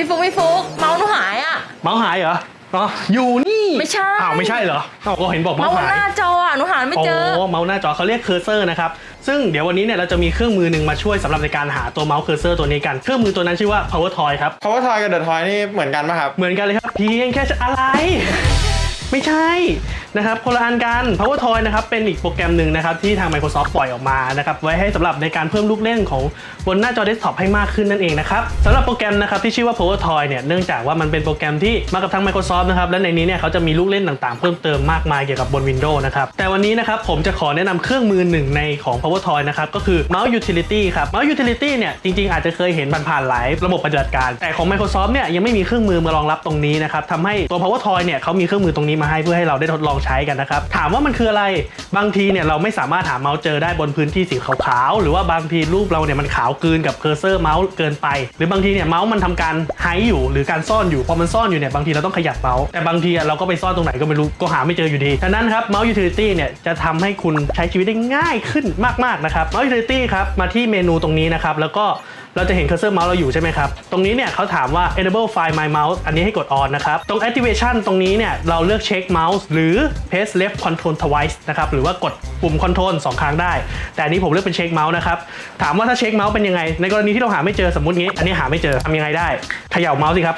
พี่ฟุกพี่ฟุกเมาส์หนูหายอะ เมาส์หายเหรออ๋ออยู่นี่ไม่ใช่ อ้าวไม่ใช่เหรออ้าวก็เห็นบอกเมาเมาส์ส์หายหน้าจออะหนูหาไม่เจอโอ้เมาส์หน้าจอเขาเรียกเคอร์เซอร์นะครับ ซึ่งเดี๋ยววันนี้เนี่ยเราจะมีเครื่องมือหนึ่งมาช่วยสำหรับในการหาตัวเมาส์เคอร์เซอร์ตัวนี้กัน เครื่องมือตัวนั้นชื่อว่า power toy ครับ power toy กับ the toy นี่เหมือนกันป่ะครับ เหมือนกันเลยครับ เพียงแค่จะอะไร ไม่ใช่ นะครับคนละอันกัน Power Toy นะครับเป็นอีกโปรแกรมหนึ่งนะครับที่ทาง Microsoft ปล่อยออกมานะครับไว้ให้สำหรับในการเพิ่มลูกเล่นของบนหน้าจอเดสก์ท็อปให้มากขึ้นนั่นเองนะครับสำหรับโปรแกรมนะครับที่ชื่อว่า Power Toy เนี่ยเนื่องจากว่ามันเป็นโปรแกรมที่มากับทาง Microsoft นะครับและในนี้เนี่ยเขาจะมีลูกเล่นต่างๆ เพิ่มเติมมากมายเกี่ยวกับบน Windows นะครับแต่วันนี้นะครับผมจะขอแนะนำเครื่องมือหนึ่งในของ Power Toy นะครับก็คือ Mouse Utility ครับ Mouse Utility เนี่ยจริงๆ อาจจะเคยเห็นผ่านๆหลายระบบปฏิบัติการ แต่ของ Microsoft เนี่ยยังไม่มีเครื่องมือมารองรับตรงนี้นะครับทำให้ตัว Power Toy เนี่ยเขามีเครื่องมือตรงนี้มาให้เพื่อให้เราได้ทดลองใช้กันนะครับ ถามว่ามันคืออะไร บางทีเนี่ยเราไม่สามารถหาเมาส์เจอได้บนพื้นที่สีขาวๆ หรือว่าบางทีรูปเราเนี่ยมันขาวเกินกับเคอร์เซอร์เมาส์เกินไป หรือบางทีเนี่ยเมาส์มันทำการไฮอยู่หรือการซ่อนอยู่ พอมันซ่อนอยู่เนี่ยบางทีเราต้องขยับเมาส์ แต่บางทีเราก็ไปซ่อนตรงไหนก็ไม่รู้ ก็หาไม่เจออยู่ดีฉะนั้นครับ Mouse Utility เนี่ยจะทำให้คุณใช้ชีวิตได้ง่ายขึ้นมากๆนะครับ Mouse Utility ครับมาที่เมนูตรงนี้นะครับแล้วก็เราจะเห็นเคอร์เซอร์เมาส์เราอยู่ใช่ไหมครับ ตรงนี้เนี่ยเขาถามว่า enable find my mouse อันนี้ให้กด on นะครับ ตรง activation ตรงนี้เนี่ยเราเลือกเช็ค mouse หรือ press left control twice นะครับหรือว่ากดปุ่ม control สองครั้งได้ แต่อันนี้ผมเลือกเป็นเช็คเมาส์นะครับ ถามว่าถ้าเช็คเมาส์เป็นยังไง ในกรณีที่เราหาไม่เจอสมมติงี้ อันนี้หาไม่เจอทำยังไงได้เขย่าเมาส์สิครับ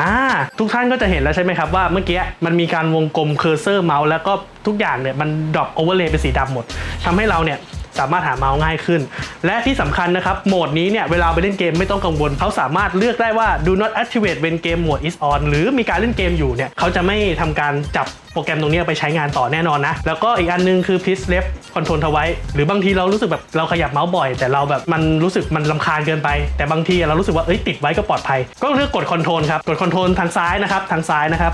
อ่าทุกท่านก็จะเห็นแล้วใช่ไหมครับว่าเมื่อกี้มันมีการวงกลมเคอร์เซอร์เมาส์แล้วก็ทุกอย่างเนี่ยมันดรอปโอเวอร์เลย์เป็นสีดำหมดทำให้เราเนี่ย สามารถหาเมาส์ง่ายขึ้น และที่สำคัญนะครับโหมดนี้เนี่ยเวลาไปเล่นเกมไม่ต้องกังวลเขาสามารถเลือกได้ว่า do not activate when game mode is on หรือมีการเล่นเกมอยู่เนี่ยเขาจะไม่ทำการจับโปรแกรมตรงนี้ไปใช้งานต่อแน่นอนนะ แล้วก็อีกอันนึงคือ press left control ทไว้ หรือบางทีเรารู้สึกแบบเราขยับเมาส์บ่อย แต่เราแบบมันรู้สึกมันลำคาญเกินไป แต่บางทีเรารู้สึกว่าเอ้ยติดไว้ก็ปลอดภัย ก็เลือกกด control ครับ กด control ทางซ้ายนะครับ ทางซ้ายนะครับ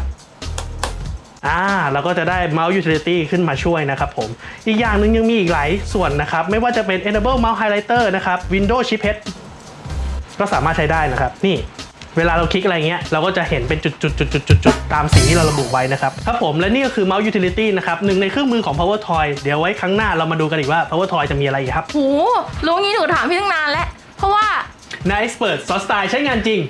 อ่าเราก็จะได้ Mouse Utility ขึ้นมาช่วยนะครับผม อีกอย่างหนึ่งยังมีอีกหลายส่วนนะครับ ไม่ว่าจะเป็น Enable Mouse Highlighter นะครับ Windows Chip Head ก็สามารถใช้ได้นะครับ นี่เวลาเราคลิกอะไรเงี้ยเราก็จะเห็นเป็นจุดๆๆๆๆตามสิ่งที่เราระบุไว้นะครับครับผมและนี่ก็คือ Mouse Utility นะครับหนึ่งในเครื่องมือของ Power Toy เดี๋ยวไว้ครั้งหน้าเรามาดูกันอีกว่า Power Toy จะมีอะไรอีกครับหูรู้งี้หนูถามพี่ตั้งนานแล้ว เพราะว่านาย Expert ซอสไตล์ใช้งานจริง